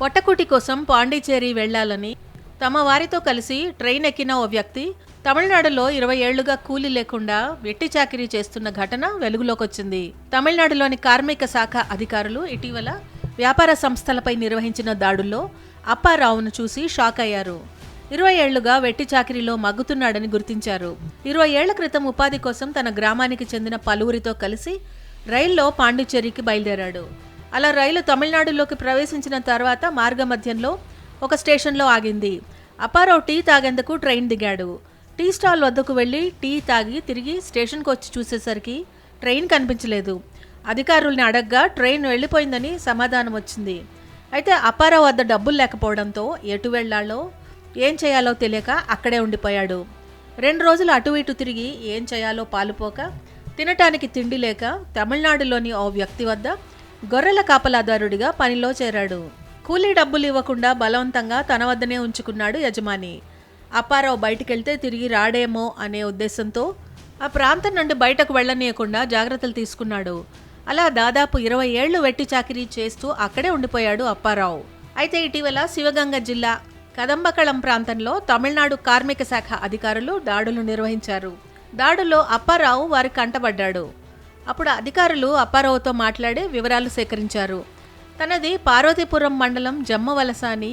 పొట్టకుటి కోసం పాండిచేరి వెళ్ళాలని తమ వారితో కలిసి ట్రైన్ ఎక్కిన ఓ వ్యక్తి తమిళనాడులో ఇరవై ఏళ్ళుగా కూలి లేకుండా వెట్టి చాకిరీ చేస్తున్న ఘటన వెలుగులోకొచ్చింది. తమిళనాడులోని కార్మిక శాఖ అధికారులు ఇటీవల వ్యాపార సంస్థలపై నిర్వహించిన దాడుల్లో అప్పారావును చూసి షాక్ అయ్యారు. ఇరవై ఏళ్ళుగా వెట్టి చాకిరీలో మగ్గుతున్నాడని గుర్తించారు. ఇరవై ఏళ్ళ క్రితం ఉపాధి కోసం తన గ్రామానికి చెందిన పలువురితో కలిసి రైల్లో పాండిచ్చేరికి బయలుదేరాడు. అలా రైలు తమిళనాడులోకి ప్రవేశించిన తర్వాత మార్గమధ్యంలో ఒక స్టేషన్లో ఆగింది. అపారో టీ తాగేందుకు ట్రైన్ దిగాడు. టీ స్టాల్ వద్దకు వెళ్ళి టీ తాగి తిరిగి స్టేషన్కి వచ్చి చూసేసరికి ట్రైన్ కనిపించలేదు. అధికారుల్ని అడగ్గా ట్రైన్ వెళ్ళిపోయిందని సమాధానం వచ్చింది. అయితే అపారో వద్ద డబ్బులు లేకపోవడంతో ఎటు వెళ్ళాలో ఏం చేయాలో తెలియక అక్కడే ఉండిపోయాడు. రెండు రోజులు అటు ఇటు తిరిగి ఏం చేయాలో పాలుపోక తినటానికి తిండి లేక తమిళనాడులోని ఓ వ్యక్తి వద్ద గొర్రెల కాపలాదారుడిగా పనిలో చేరాడు. కూలీ డబ్బులు ఇవ్వకుండా బలవంతంగా తన వద్దనే ఉంచుకున్నాడు యజమాని. అప్పారావు బయటికెళ్తే తిరిగి రాడేమో అనే ఉద్దేశంతో ఆ ప్రాంతం నుండి బయటకు వెళ్ళనీయకుండా జాగ్రత్తలు తీసుకున్నాడు. అలా దాదాపు ఇరవై ఏళ్ళు వెట్టి చాకిరీ చేస్తూ అక్కడే ఉండిపోయాడు అప్పారావు. అయితే ఇటీవల శివగంగ జిల్లా కదంబకళం ప్రాంతంలో తమిళనాడు కార్మిక శాఖ అధికారులు దాడులు నిర్వహించారు. దాడుల్లో అప్పారావు వారి కంటబడ్డాడు అప్పుడు అధికారులు అప్పారావుతో మాట్లాడి వివరాలు సేకరించారు. తనది పార్వతీపురం మండలం జమ్మవలస అని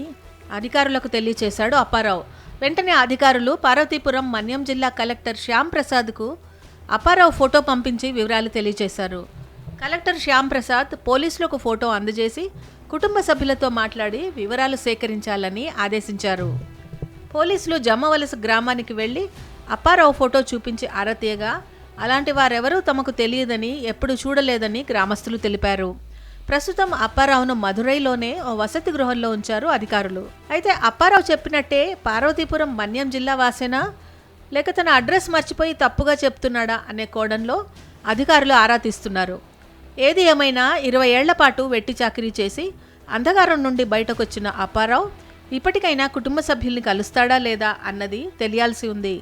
అధికారులకు తెలియచేశాడు అప్పారావు. వెంటనే అధికారులు పార్వతీపురం మన్యం జిల్లా కలెక్టర్ శ్యామ్ ప్రసాద్కు అప్పారావు ఫోటో పంపించి వివరాలు తెలియజేశారు కలెక్టర్ శ్యామ్ ప్రసాద్ పోలీసులకు ఫోటో అందజేసి కుటుంబ సభ్యులతో మాట్లాడి వివరాలు సేకరించాలని ఆదేశించారు. పోలీసులు జమ్మవలస గ్రామానికి వెళ్ళి అప్పారావు ఫోటో చూపించి ఆరా తీయగా అలాంటి వారెవరూ తమకు తెలియదని ఎప్పుడు చూడలేదని గ్రామస్తులు తెలిపారు. ప్రస్తుతం అప్పారావును మధురైలోనే ఓ వసతి గృహంలో ఉంచారు అధికారులు. అయితే అప్పారావు చెప్పినట్టే పార్వతీపురం మన్యం జిల్లా వాసేనా? లేక తన అడ్రస్ మర్చిపోయి తప్పుగా చెప్తున్నాడా అనే కోణంలో అధికారులు ఆరా తీస్తున్నారు. ఏది ఏమైనా ఇరవై ఏళ్ళ పాటు వెట్టి చాకిరీ చేసి అంధకారం నుండి బయటకొచ్చిన అప్పారావు ఇప్పటికైనా కుటుంబ సభ్యుల్ని కలుస్తాడా లేదా అన్నది తెలియాల్సి ఉంది.